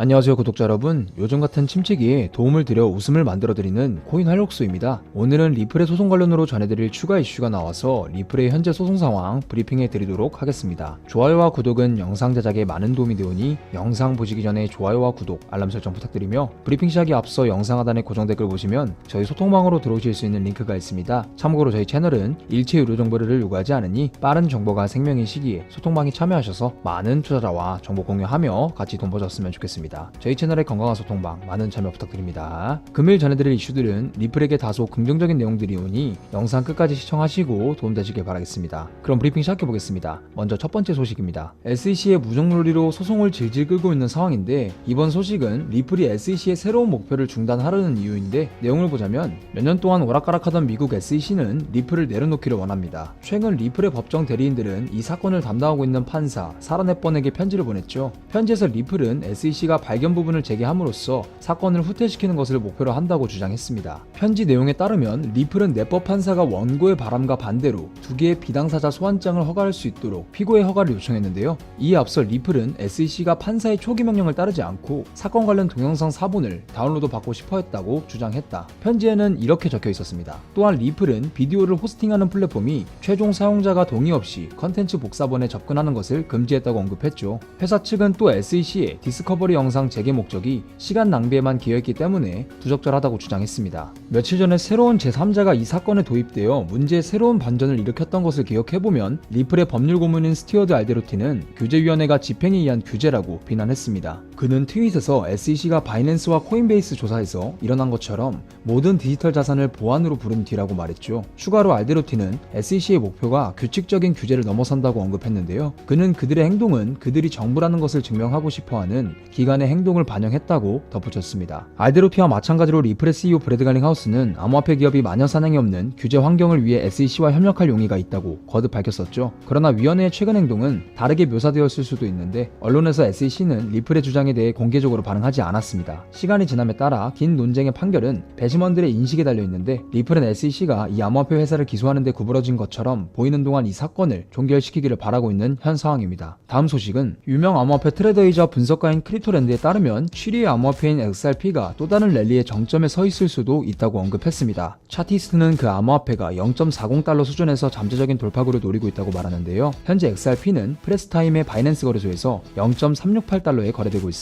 안녕하세요 구독자 여러분. 요즘 같은 침체기에 도움을 드려 웃음을 만들어드리는 코인 활력소입니다. 오늘은 리플의 소송 관련으로 전해드릴 추가 이슈가 나와서 리플의 현재 소송 상황 브리핑해 드리도록 하겠습니다. 좋아요와 구독은 영상 제작에 많은 도움이 되오니 영상 보시기 전에 좋아요와 구독 알람 설정 부탁드리며 브리핑 시작에 앞서 영상 하단에 고정 댓글 보시면 저희 소통방으로 들어오실 수 있는 링크가 있습니다. 참고로 저희 채널은 일체 유료 정보를 요구하지 않으니 빠른 정보가 생명인 시기에 소통방에 참여하셔서 많은 투자자와 정보 공유하며 같이 돈 버셨으면 좋겠습니다 저희 채널의 건강한 소통방 많은 참여 부탁드립니다. 금일 전해드릴 이슈들은 리플에게 다소 긍정적인 내용들이 오니 영상 끝까지 시청하시고 도움되시길 바라겠습니다. 그럼 브리핑 시작해보겠습니다. 먼저 첫 번째 소식입니다. SEC의 무정놀이로 소송을 질질 끌고 있는 상황인데 이번 소식은 리플이 SEC의 새로운 목표를 중단하려는 이유인데 내용을 보자면 몇 년 동안 오락가락하던 미국 SEC는 리플을 내려놓기를 원합니다. 최근 리플의 법정 대리인들은 이 사건을 담당하고 있는 판사 사라네번에게 편지를 보냈죠. 편지에서 리플은 SEC가 발견 부분을 제기함으로써 사건을 후퇴시키는 것을 목표로 한다고 주장했습니다. 편지 내용에 따르면 리플은 내법 판사가 원고의 바람과 반대로 두 개의 비당사자 소환장을 허가할 수 있도록 피고의 허가를 요청했는데요. 이에 앞서 리플은 SEC가 판사의 초기 명령을 따르지 않고 사건 관련 동영상 사본을 다운로드 받고 싶어 했다고 주장했다. 편지에는 이렇게 적혀 있었습니다. 또한 리플은 비디오를 호스팅하는 플랫폼이 최종 사용자가 동의 없이 컨텐츠 복사본에 접근하는 것을 금지했다고 언급했죠. 회사 측은 또 SEC의 디스커버리 영상 재개 목적이 시간 낭비에만 기여했기 때문에 부적절하다고 주장했습니다. 며칠 전에 새로운 제3자가 이 사건에 도입되어 문제의 새로운 반전을 일으켰던 것을 기억해보면 리플의 법률 고문인 스티어드 알데로티는 규제위원회가 집행에 의한 규제라고 비난했습니다. 그는 트윗에서 SEC가 바이낸스와 코인베이스 조사에서 일어난 것처럼 모든 디지털 자산을 보안으로 부른 뒤라고 말했죠. 추가로 알데로티는 SEC의 목표가 규칙적인 규제를 넘어선다고 언급했는데요. 그는 그들의 행동은 그들이 정부라는 것을 증명하고 싶어하는 기관의 행동을 반영했다고 덧붙였습니다. 알데로티와 마찬가지로 리플의 CEO 브래드 갈링 하우스는 암호화폐 기업이 마녀 사냥이 없는 규제 환경을 위해 SEC와 협력할 용의가 있다고 거듭 밝혔었죠. 그러나 위원회의 최근 행동은 다르게 묘사되었을 수도 있는데 언론에서 SEC는 리플의 주장에 대해 공개적으로 반응하지 않았습니다. 시간이 지남에 따라 긴 논쟁의 판결은 배심원들의 인식에 달려 있는데 리플은 SEC가 이 암호화폐 회사를 기소하는 데 구부러진 것처럼 보이는 동안 이 사건을 종결시키기를 바라고 있는 현 상황입니다. 다음 소식은 유명 암호화폐 트레이더이자 분석가인 크립토랜드에 따르면 7위의 암호화폐인 XRP가 또 다른 랠리의 정점에 서 있을 수도 있다고 언급했습니다. 차티스트는 그 암호화폐가 0.40달러 수준에서 잠재적인 돌파구를 노리고 있다고 말하는데요. 현재 XRP는 프레스타임의 바이낸스 거래소에서 0.368달러에 거래되고 있습니다.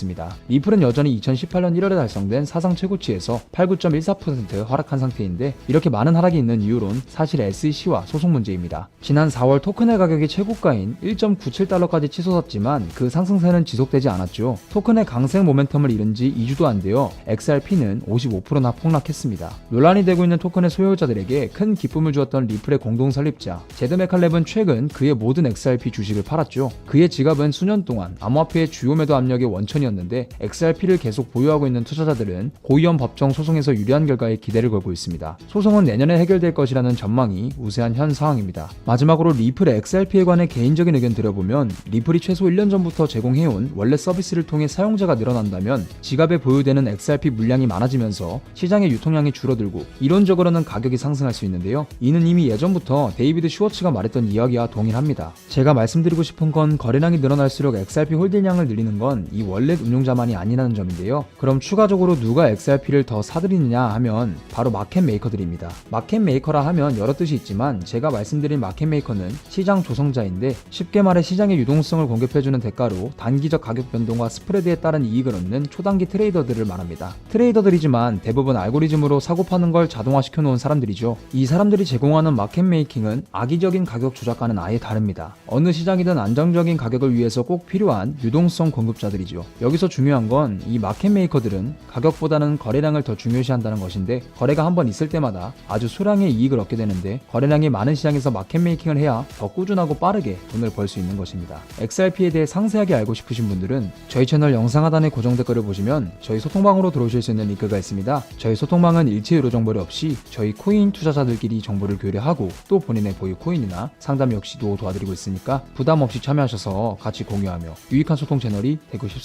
리플은 여전히 2018년 1월에 달성된 사상 최고치에서 89.14% 하락한 상태인데 이렇게 많은 하락이 있는 이유론 사실 SEC와 소송 문제입니다. 지난 4월 토큰의 가격이 최고가인 1.97달러까지 치솟았지만 그 상승세는 지속되지 않았죠. 토큰의 강세 모멘텀을 잃은 지 2주도 안 되어 XRP는 55%나 폭락했습니다. 논란이 되고 있는 토큰의 소유자들에게 큰 기쁨을 주었던 리플의 공동 설립자 제드 메칼렙은 최근 그의 모든 XRP 주식을 팔았죠. 그의 지갑은 수년 동안 암호화폐의 주요 매도 압력의 원천이 었는데 XRP를 계속 보유하고 있는 투자자들은 고위험 법정 소송에서 유리한 결과에 기대를 걸고 있습니다. 소송은 내년에 해결될 것이라는 전망이 우세한 현 상황입니다. 마지막으로 리플의 XRP에 관해 개인적인 의견 드려보면 리플이 최소 1년 전부터 제공해온 원래 서비스를 통해 사용자가 늘어난다면 지갑에 보유되는 XRP 물량이 많아지면서 시장의 유통량이 줄어들고 이론적으로는 가격이 상승할 수 있는데요. 이는 이미 예전부터 데이비드 슈워츠가 말했던 이야기와 동일합니다. 제가 말씀드리고 싶은 건 거래량이 늘어날수록 XRP 홀딩량을 늘리는 건 이 원래 운용자만이 아니라는 점인데요. 그럼 추가적으로 누가 XRP를 더 사들이느냐 하면 바로 마켓 메이커들입니다. 마켓 메이커라 하면 여러 뜻이 있지만 제가 말씀드린 마켓 메이커는 시장 조성자인데 쉽게 말해 시장의 유동성을 공급해주는 대가로 단기적 가격 변동과 스프레드에 따른 이익을 얻는 초단기 트레이더들을 말합니다. 트레이더들이지만 대부분 알고리즘으로 사고 파는 걸 자동화시켜 놓은 사람들이죠. 이 사람들이 제공하는 마켓 메이킹은 악의적인 가격 조작과는 아예 다릅니다. 어느 시장이든 안정적인 가격을 위해서 꼭 필요한 유동성 공급자들이죠. 여기서 중요한 건 이 마켓 메이커들은 가격보다는 거래량을 더 중요시한다는 것인데 거래가 한 번 있을 때마다 아주 수량의 이익을 얻게 되는데 거래량이 많은 시장에서 마켓 메이킹을 해야 더 꾸준하고 빠르게 돈을 벌 수 있는 것입니다. XRP에 대해 상세하게 알고 싶으신 분들은 저희 채널 영상 하단의 고정 댓글을 보시면 저희 소통방으로 들어오실 수 있는 링크가 있습니다. 저희 소통방은 일체 유료 정보를 없이 저희 코인 투자자들끼리 정보를 교류하고 또 본인의 보유 코인이나 상담 역시도 도와드리고 있으니까 부담 없이 참여하셔서 같이 공유하며 유익한 소통 채널이 되고 싶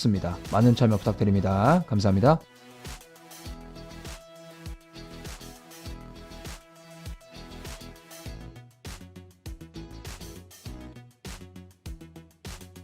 많은 참여 부탁드립니다. 감사합니다.